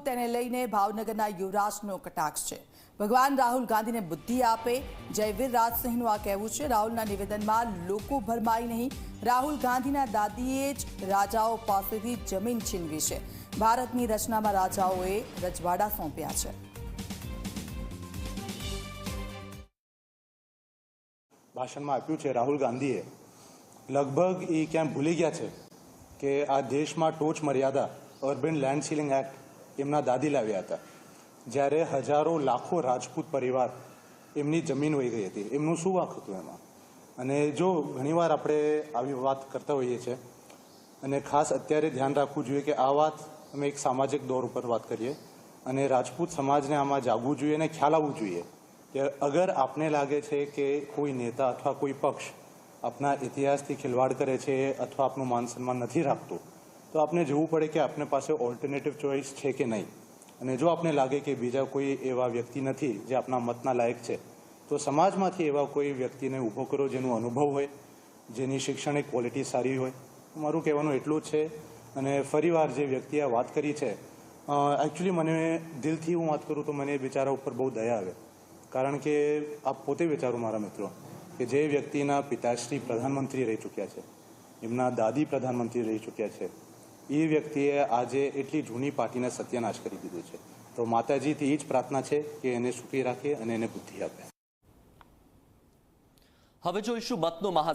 તેને લઈને ભાવનગરના યુવરાજનો કટાક્ષ છે. ભગવાન રાહુલ ગાંધીને બુદ્ધિ આપે જયવીર રાજસિંહનું આ કહેવું છે. રાહુલના નિવેદનમાં લોકો ભરમાઈ નહીં. રાહુલ ગાંધીના દાદીએ જ રાજાઓ પાસેથી જમીન છીનવી છે. ભારતની રચનામાં રાજાઓએ રજવાડા સોંપ્યા છે. ભાષણમાં આપ્યું છે રાહુલ ગાંધીએ, લગભગ એ ક્યાં ભૂલી ગયા છે કે આ દેશમાં ટોચ મર્યાદા અર્બન લેન્ડ સીલિંગ એક્ટ એમના દાદી લાવ્યા હતા. જ્યારે હજારો લાખો રાજપૂત પરિવાર એમની જમીન વહી ગઈ હતી. એમનું શું વાંક હતું એમાં? અને જો ઘણીવાર આપણે આવી વાત કરતા હોઈએ છીએ, અને ખાસ અત્યારે ધ્યાન રાખવું જોઈએ કે આ વાત અમે એક સામાજિક દોર ઉપર વાત કરીએ, અને રાજપૂત સમાજને આમાં જાગવું જોઈએ અને ખ્યાલ આવવું જોઈએ કે અગર આપને લાગે છે કે કોઈ નેતા અથવા કોઈ પક્ષ આપના ઇતિહાસથી ખિલવાડ કરે છે અથવા આપનું માન સન્માન નથી રાખતું તો આપને જોવું પડે કે આપને પાસે ઓલ્ટરનેટિવ ચોઇસ છે કે નહીં. અને જો આપને લાગે કે બીજા કોઈ એવા વ્યક્તિ નથી જે આપના મતના લાયક છે, તો સમાજમાંથી એવા કોઈ વ્યક્તિને ઊભો કરો જેનો અનુભવ હોય, જેની શૈક્ષણિક ક્વોલિટી સારી હોય. મારું કહેવાનું એટલું જ છે. અને ફરીવાર જે વ્યક્તિએ વાત કરી છે એકચ્યુઅલી મને દિલથી હું વાત કરું તો મને એ બિચારા ઉપર બહુ દયા આવે. કારણ કે આપ પોતે વિચારો મારા મિત્રો, કે જે વ્યક્તિના પિતાશ્રી પ્રધાનમંત્રી રહી ચૂક્યા છે, એમના દાદી પ્રધાનમંત્રી રહી ચૂક્યા છે એ વ્યક્તિએ આજે એટલી જૂની પાર્ટીને સત્યનાશ કરી દીધું છે. તો માતાજીથી એ જ પ્રાર્થના છે કે એને સુખી રાખે અને એને બુદ્ધિ આપે. હવે જોઈશું મતનો મહા